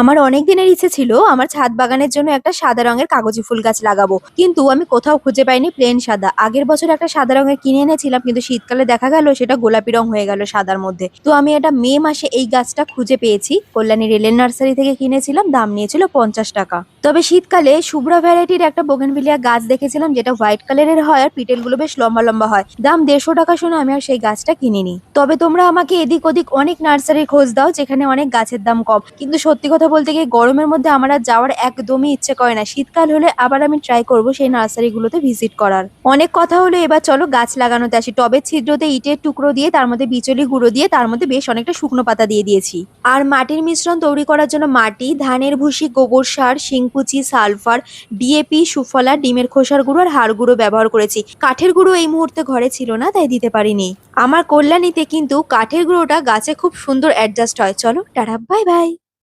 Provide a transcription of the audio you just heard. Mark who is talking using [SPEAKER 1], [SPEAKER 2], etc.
[SPEAKER 1] আমার অনেক দিনের ইচ্ছে ছিল আমার ছাদ বাগানের জন্য একটা সাদা রঙের কাগজি ফুল গাছ লাগাবো। কিন্তু আমি কোথাও খুঁজে পাইনি প্লেন সাদা। আগের বছর একটা সাদা রঙের কিনে এনেছিলাম, কিন্তু শীতকালে দেখা গেল সেটা গোলাপি রং হয়ে গেল সাদার মধ্যে। তো আমি এটা মে মাসে এই গাছটা খুঁজে পেয়েছি। কল্যাণী রেলের নার্সারি থেকে কিনেছিলাম, দাম নিয়েছিল পঞ্চাশ টাকা। তবে শীতকালে শুভ্রা ভ্যারাইটির একটা বোগেনভিলিয়া গাছ দেখেছিলাম, যেটা হোয়াইট কালারের হয় আর পিটেলগুলো বেশ লম্বা লম্বা হয়। দাম দেড়শো টাকা শুনে আমি আর সেই গাছটা কিনিনি। তবে তোমরা আমাকে এদিক ওদিক অনেক নার্সারির খোঁজ দাও, যেখানে অনেক গাছের দাম কম। কিন্তু সত্যি কথা বলতে গিয়ে গরমের মধ্যে আমার আর যাওয়ার একদমই ইচ্ছে করে না। শীতকাল হলে আবার আমি ট্রাই করব সেই নার্সারিগুলোতে ভিজিট করার। অনেক কথা হলো, এবার চলো গাছ লাগানোতে আসি। টবের ছিদ্রতে ইটের টুকরো দিয়ে, তার মধ্যে বিচলি গুঁড়ো দিয়ে, তার মধ্যে বেশ অনেকটা শুকনো পাতা দিয়ে দিয়েছি। আর মাটির মিশ্রণ তৈরি করার জন্য মাটি, ধানের ভুসি, গোবর সার, শিংকুচি, সালফার ডিএপি সুফলা, ডিমের খোসার গুঁড়ো আর হাড় গুঁড়ো ব্যবহার করেছি। কাঠের গুঁড়ো এই মুহূর্তে ঘরে ছিল না, তাই দিতে পারিনি। আমার কল্যাণীতে কিন্তু কাঠের গুঁড়োটা গাছে খুব সুন্দর অ্যাডজাস্ট হয়। চলো, টাটা বাই বাই